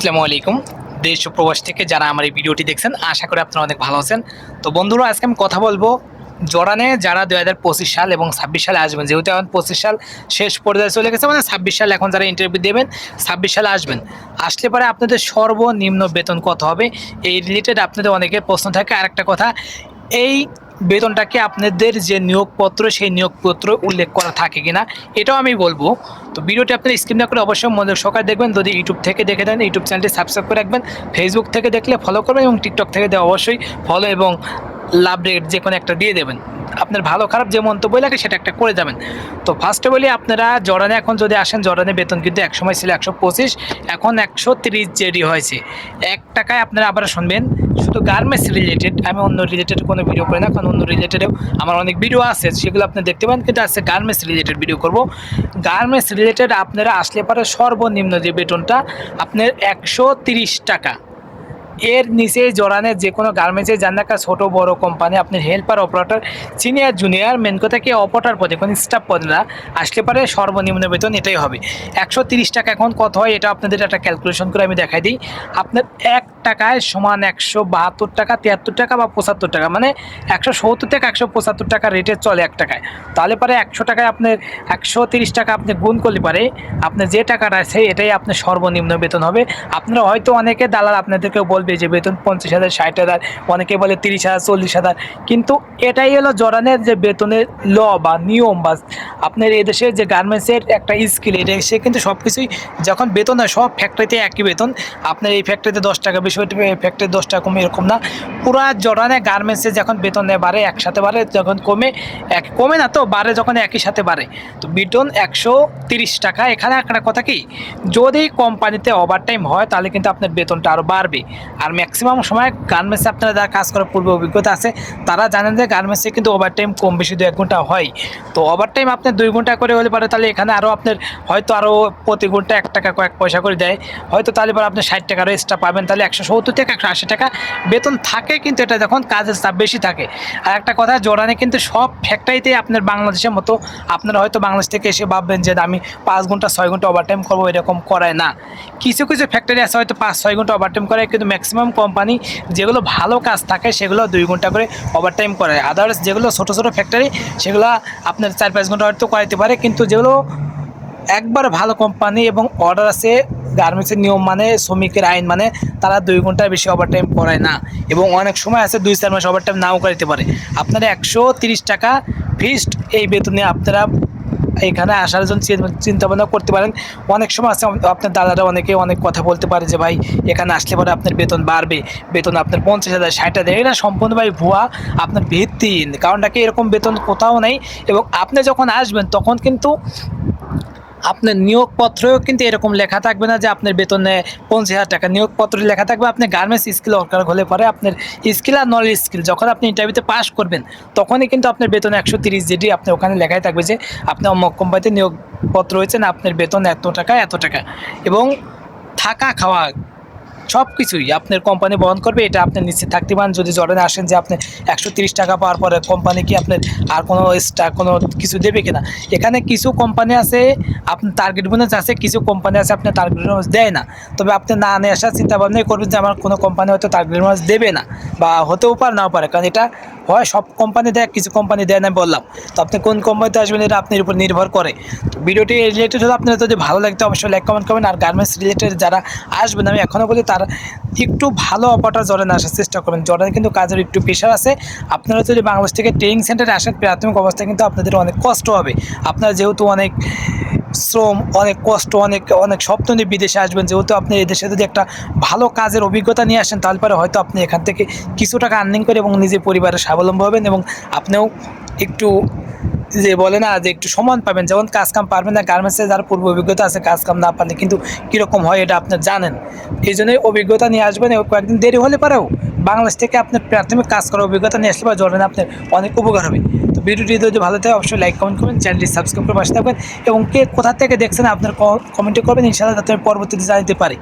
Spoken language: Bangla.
আসসালামু আলাইকুম। দেশ প্রবাস থেকে যারা আমার এই ভিডিওটি দেখছেন, আশা করি আপনারা অনেক ভালো আছেন। তো বন্ধুরা, আজকে আমি কথা বলব জড়ানে যারা দু হাজার পঁচিশ সাল এবং ছাব্বিশ সালে আসবেন, যেহেতু এখন পঁচিশ সাল শেষ পর্যায়ে চলে গেছে মানে ছাব্বিশ সাল এখন যারা ইন্টারভিউ দেবেন, ছাব্বিশ সালে আসবেন। আসলে পরে আপনাদের সর্বনিম্ন বেতন কত হবে? এই রিলেটেড আপনাদের অনেকের প্রশ্ন থাকে। আরেকটা কথা, এই বেতনটাকে আপনাদের যে নিয়োগপত্র, সেই নিয়োগপত্র উল্লেখ করা থাকে কিনা, এটাও আমি বলব। তো ভিডিওটি আপনার স্ক্রিন না করে অবশ্যই মনোযোগ সকাল দেখবেন, যদি ইউটিউব থেকে দেখে দেন ইউটিউব চ্যানেলটি সাবস্ক্রাইব করে রাখবেন ফেসবুক থেকে দেখলে ফলো করবেন এবং টিকটক থেকে দেওয়া অবশ্যই ফলো এবং লাভ রেট যে কোনো একটা দিয়ে দেবেন। আপনার ভালো খারাপ যে মন্তব্য লাগে সেটা একটা করে যাবেন। তো ফার্স্টে বলি আপনারা জরানে এখন যদি আসেন জরানে বেতন কিন্তু একসময় ছিল একশো পঁচিশ, এখন একশো তিরিশ জেডি হয়েছে। এক টাকায় আপনারা আবার শুনবেন শুধু গার্মেন্টস রিলেটেড আমি অন্য রিলেটেড কোনো ভিডিও করি না, কারণ অন্য রিলেটেডেও আমার অনেক ভিডিও আছে, সেগুলো আপনি দেখতে পান কিন্তু আজকে গার্মেন্টস রিলেটেড ভিডিও করব। গার্মেন্টস রিলেটেড আপনারা আসলে পরে সর্বনিম্ন যে বেতনটা, আপনার একশো টাকা। এর নিচে জড়ানের যে কোনো গার্মেন্টসে যান না ছোটো, বড়ো কোম্পানি আপনার helper operator senior junior main কথা কি অপারেটর পদে, কোনো স্টাফ পদে না, আসলে পারে সর্বনিম্ন বেতন এটাই হবে। একশো টাকা এখন কত হয়, এটা আপনাদের একটা ক্যালকুলেশন করে আমি দেখাই দিই। আপনার এক টাকায় সমান একশো বাহাত্তর টাকা, তিয়াত্তর টাকা বা পঁচাত্তর টাকা। মানে একশো সত্তর থেকে একশো পঁচাত্তর টাকা রেটে চলে এক টাকায়। তাহলে পরে একশো টাকায় আপনার একশো তিরিশ টাকা আপনি গুণ করলে পারে আপনার যে টাকাটা আছে, এটাই আপনার সর্বনিম্ন বেতন হবে। আপনারা হয়তো অনেকে দালাল আপনাদেরকেও বলবে যে, বেতন পঞ্চাশ হাজার, ষাট হাজার। অনেকে বলে, তিরিশ হাজার, চল্লিশ হাজার। কিন্তু এটাই হলো জরানের যে বেতনের ল বা নিয়ম বা আপনার এদেশের যে গার্মেন্টসের একটা স্কিল এটা সে কিন্তু সব কিছুই যখন বেতন হয়, সব ফ্যাক্টরিতে একই বেতন। আপনার এই ফ্যাক্টরিতে দশ টাকা বেশি ফ্যাক্টরি দশ টাকা কমে এরকম না। পুরা জরানে গার্মেন্টসে যখন বেতন নেয় বাড়ে, একসাথে বাড়ে, যখন কমে, এক কমে না তো বাড়ে যখন একই সাথে বাড়ে। তো বেতন একশো তিরিশ টাকা। এখানে একটা কথা কি? যদি কোম্পানিতে ওভার টাইম হয়, তাহলে কিন্তু আপনার বেতনটা আরও বাড়বে। আর ম্যাক্সিমাম সময় গার্মেন্টসে আপনারা যারা কাজ করার পূর্বে অভিজ্ঞতা আছে, তারা জানেন যে গার্মেন্টসে কিন্তু ওভার টাইম কম বেশি দু এক ঘণ্টা হয়। তো ওভার টাইম আপনার দুই ঘণ্টা করে হলে পারে, তাহলে এখানে আরও আপনার হয়তো আরও প্রতি ঘণ্টা এক টাকা কয়েক পয়সা করে দেয়। হয়তো তাহলে পরে আপনি ষাট টাকারও এক্সট্রা পাবেন, তাহলে একশো সত্তর থেকে একশো আশি টাকা বেতন থাকে, কিন্তু এটা যখন কাজের চাপ বেশি থাকে। আর একটা কথা জোরানে কিন্তু সব ফ্যাক্টরিতেই আপনার বাংলাদেশের মতো, আপনারা হয়তো বাংলাদেশ থেকে এসে ভাববেন যে আমি পাঁচ ঘণ্টা, ছয় ঘণ্টা ওভার টাইম করব, এরকম করায় না। কিছু কিছু ফ্যাক্টরি আছে হয়তো পাঁচ, ছয় ঘণ্টা ওভার টাইম করে, কিন্তু ম্যাক্সিমাম কোম্পানি যেগুলো ভালো কাজ থাকে, সেগুলো দুই ঘণ্টা করে ওভার টাইম করে। আদার্স যেগুলো ছোটো ছোটো ফ্যাক্টরি সেগুলো আপনার চার পাঁচ ঘণ্টা হয়তো করাইতে পারে, কিন্তু যেগুলো একবার ভালো কোম্পানি এবং অর্ডার আছে গার্মেন্টসের নিয়ম মানে শ্রমিকের আইন মানে তারা দুই ঘণ্টার বেশি ওভার টাইম করায় না এবং অনেক সময় আছে দুই চার মাস ওভার টাইম নাও করাইতে পারে। আপনারা একশো তিরিশ টাকা ফিক্সড এই বেতনে আপনারা এখানে আসার জন্য চিন্তা ভাবনা করতে পারেন। অনেক সময় আছে, আপনার দাদারা অনেকে অনেক কথা বলতে পারে যে, ভাই, এখানে আসলে পরে আপনার বেতন বাড়বে, বেতন আপনার পঞ্চাশ হাজার, ষাট হাজার। এটা সম্পূর্ণ ভাই ভুয়া, আপনার ভিত্তিহীন। কারণটা কি? এরকম বেতন কোথাও নেই এবং আপনি যখন আসবেন, তখন কিন্তু আপনার নিয়োগপত্রেও কিন্তু এরকম লেখা থাকবে না যে আপনার বেতনে পঞ্চাশ হাজার টাকা নিয়োগপত্রে লেখা থাকবে। আপনি গার্মেন্টস স্কিল অর্কার হলে পরে আপনার স্কিল আর নলেজ স্কিল যখন আপনি ইন্টারভিউতে পাস করবেন, তখনই কিন্তু আপনার বেতন একশো তিরিশ জিডি আপনি ওখানে লেখাই থাকবে যে আপনি অমক কোম্পানিতে নিয়োগপত্র হয়েছেন, আপনার বেতন এত টাকা এত টাকা। এবং থাকা খাওয়া সব কিছুই আপনার কোম্পানি বহন করবে, এটা আপনি নিশ্চিত থাকতে পারেন। যদি জর্ডানে আসেন যে আপনি একশো টাকা পাওয়ার পরে কোম্পানি কি আপনার আর কোনো এক্সট্রা কোনো কিছু দেবে কিনা? এখানে কিছু কোম্পানি আছে আপনার টার্গেট বোনাস আছে, কিছু কোম্পানি আছে আপনার টার্গেট বোনাস দেয় না। তবে আপনি না নিয়ে আসার চিন্তা ভাবনাই করবেন যে আমার কোনো কোম্পানি হয়তো টার্গেট বোনাস দেবে না বা হতেও পারে, নাও পারে। কারণ এটা হয়, সব কোম্পানি দেয়, কিছু কোম্পানি দেয় না বললাম। তো আপনি কোন কোম্পানিতে আসবেন এটা আপনার উপর নির্ভর করে। ভিডিওটি রিলেটেড হলে আপনার যদি ভালো লাগতো অবশ্যই লাইক কমেন্ট করবেন। আর গার্মেন্টস রিলেটেড যারা আসবেন, আমি এখনও বলি তারা একটু ভালো অপারটা জর্ডানে আসার চেষ্টা করবেন। জর্ডানে কিন্তু কাজের একটু প্রেশার আছে। আপনারা যদি বাংলাদেশ থেকে ট্রেনিং সেন্টারে আসেন, প্রাথমিক অবস্থায় কিন্তু আপনাদের অনেক কষ্ট হবে। আপনারা যেহেতু অনেক শ্রম, অনেক কষ্ট, অনেক অনেক স্বপ্ন নিয়ে বিদেশে আসবেন, যেহেতু আপনি এদেশে যদি একটা ভালো কাজের অভিজ্ঞতা নিয়ে আসেন, তাহলে পরে হয়তো আপনি এখান থেকে কিছু টাকা আর্নিং করে এবং নিজের পরিবারের স্বাবলম্বী হবেন এবং আপনিও একটু যে বলে না যে একটু সমান পাবেন, যেমন কাজ কাম পারবেন না গার্মেন্টসে যার পূর্ব অভিজ্ঞতা আছে কাজ কাম না পারলে কিন্তু কীরকম হয় এটা আপনার জানেন। এই জন্যই অভিজ্ঞতা নিয়ে আসবেন কয়েকদিন দেরি হলে পারেও বাংলাদেশ থেকে আপনার প্রাথমিক কাজ করার অভিজ্ঞতা নিয়ে আসলে বা জড়েন আপনার অনেক উপকার হবে। তো ভিডিওটি যদি ভালো থাকে অবশ্যই লাইক কমেন্ট করবেন চ্যানেলটি সাবস্ক্রাইব করে পাশে থাকবেন এবং কে কোথা থেকে দেখছেন, আপনার কমেন্টে করবেন, ইনশাআল্লাহ যাতে পরবর্তীতে জানাতে পারি।